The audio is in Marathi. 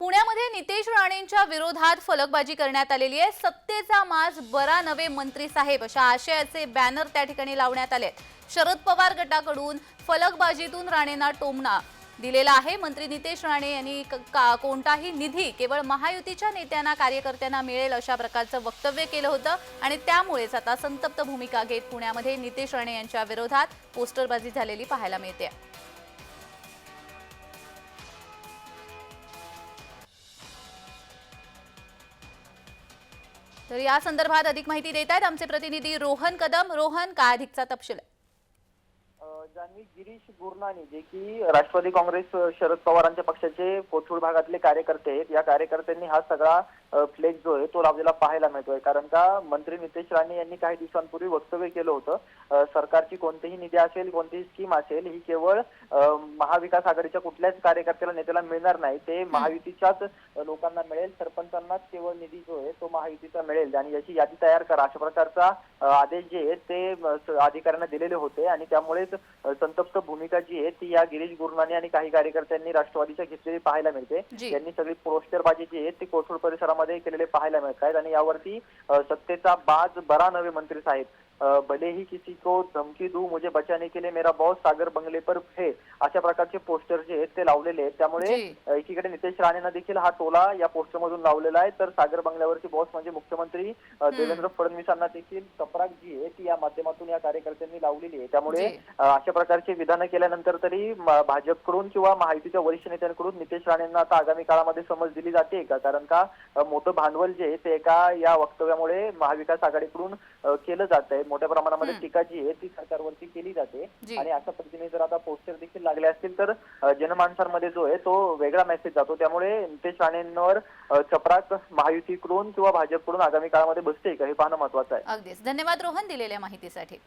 पुण्यामध्ये नितेश राणेंच्या विरोधात फलकबाजी करण्यात आलेली आहे. सत्तेचा माज बरा नवे मंत्री साहेब अशा आशयाचे बॅनर त्या ठिकाणी लावण्यात आले शरद पवार गटाकडून फलकबाजीतून राणेंना टोमणा दिलेला आहे. मंत्री नितेश राणे यांनी क- का- कोणताही निधी केवळ महायुतीच्या नेत्यांना कार्यकर्त्यांना मिळेल अशा प्रकारचं वक्तव्य केलं होतं आणि त्यामुळेच आता संतप्त भूमिका घेत पुण्यामध्ये नितेश राणे यांच्या विरोधात पोस्टरबाजी झालेली पाहायला मिळते. तर या संदर्भात अधिक माहिती देत आहेत आमचे प्रतिनिधी रोहन कदम रोहन काय अधिकचा तपशील आहे? जान्हवी गिरीश गुरनानी जे की राष्ट्रवादी काँग्रेस शरद पवारांच्या पक्षाचे कोथरूड भागातले कार्यकर्ते आहेत या कार्यकर्त्यांनी हा सगळा फ्लेक्स जो आहे तो लावलेला पाहायला मिळतोय. कारण का मंत्री नितेश राणे यांनी काही दिवसांपूर्वी वक्तव्य केलं होतं. सरकारची कोणतीही निधी असेल कोणतीही स्कीम असेल ही केवळ महाविकास आघाडीच्या कुठल्याच कार्यकर्त्याला नेत्याला मिळणार नाही. ते महायुतीच्याच लोकांना मिळेल. सरपंचांनाच केवळ निधी जो आहे तो महायुतीचा मिळेल. आणि याची यादी तयार करा. अशा प्रकारचा आदेश जे आहेत ते अधिकाऱ्यांना दिलेले होते. आणि त्यामुळेच संतप्त भूमिका जी आहे ती या गिरीश गुरुनानी आणि काही कार्यकर्त्यांनी राष्ट्रवादीच्या घेतलेली पाहायला मिळते. यांनी सगळी पोस्टरबाजी जी आहे ती कोथरूड परिसरामध्ये केलेले पाहायला मिळत आहेत. आणि यावरती सत्तेचा बाज बरा नवे मंत्री साहेब. भले ही किसी को धमकी दू मुझे बचाने के लिए मेरा बॉस सागर बंगले पर है अशा प्रकारचे पोस्टर जे आहेत ते लावलेले आहेत. त्यामुळे एकीकडे नितेश राणेंना देखील हा टोला या पोस्टर मधून लावलेला आहे. तर सागर बंगल्यावरची बॉस म्हणजे मुख्यमंत्री देवेंद्र फडणवीसांना देखील चपराक जी आहे ती या माध्यमातून या कार्यकर्त्यांनी लावलेली आहे. त्यामुळे अशा प्रकारचे विधानं केल्यानंतर तरी भाजपकडून किंवा महायुतीच्या वरिष्ठ नेत्यांकडून नितेश राणेंना आता आगामी काळामध्ये समज दिली जाते का? कारण का मोठं भांडवल जे आहे ते एका या वक्तव्यामुळे महाविकास आघाडीकडून केलं जात आहे मोठ्या प्रमाणामध्ये. टीका जी आहे ती सरकारवरती केली जाते. आणि अशा पद्धतीने जर आता पोस्टर देखील लागले असतील तर जनमानसांमध्ये जो आहे तो वेगळा मेसेज जातो. त्यामुळे नितेश राणेंवर चपराक महायुतीकडून किंवा भाजपकडून आगामी काळामध्ये बसते का? हे पाहणं महत्वाचं आहे. अगदीच. धन्यवाद रोहन दिलेल्या माहितीसाठी.